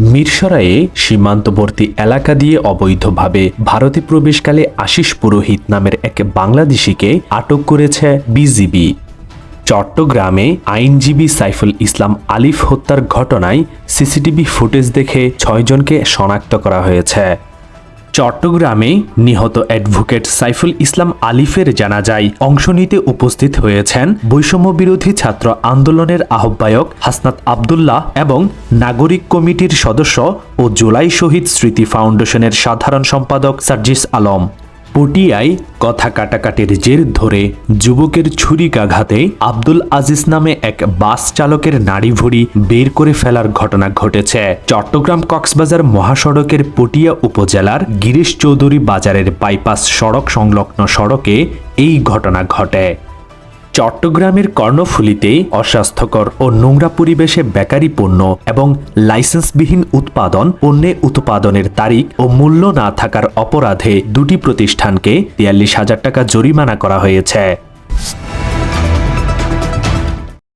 মিরসরাইয়ে সীমান্তবর্তী এলাকা দিয়ে অবৈধভাবে ভারতে প্রবেশকালে আশিস পুরোহিত নামের এক বাংলাদেশিকে আটক করেছে বিজিবি। চট্টগ্রামে আইনজীবী সাইফুল ইসলাম আলিফ হত্যার ঘটনায় সিসিটিভি ফুটেজ দেখে ছয়জনকে শনাক্ত করা হয়েছে। চট্টগ্রামে নিহত অ্যাডভোকেট সাইফুল ইসলাম আলিফের জানাজায় অংশ নিতে উপস্থিত হয়েছেন বৈষম্য বিরোধী ছাত্র আন্দোলনের আহ্বায়ক হাসনাত আবদুল্লাহ এবং নাগরিক কমিটির সদস্য ও জুলাই শহীদ স্মৃতি ফাউন্ডেশনের সাধারণ সম্পাদক সার্জিস আলম। পটিয়ায় কথা কাটাকাটির জের ধরে যুবকের ছুরিকাঘাতে আব্দুল আজিজ নামে এক বাস চালকের নাড়ি ভরি বের করে ফেলার ঘটনা ঘটেছে। চট্টগ্রাম কক্সবাজার মহাসড়কের পটিয়া উপজেলার গিরিশ চৌধুরী বাজারের বাইপাস সড়ক সংলগ্ন সড়কে এই ঘটনা ঘটে। চট্টগ্রামের কর্ণফুলিতে অস্বাস্থ্যকর ও নোংরা পরিবেশে বেকারি পণ্য এবং লাইসেন্সবিহীন উৎপাদন, পণ্যে উৎপাদনের তারিখ ও মূল্য না থাকার অপরাধে দুটি প্রতিষ্ঠানকে তিয়াল্লিশ হাজার টাকা জরিমানা করা হয়েছে।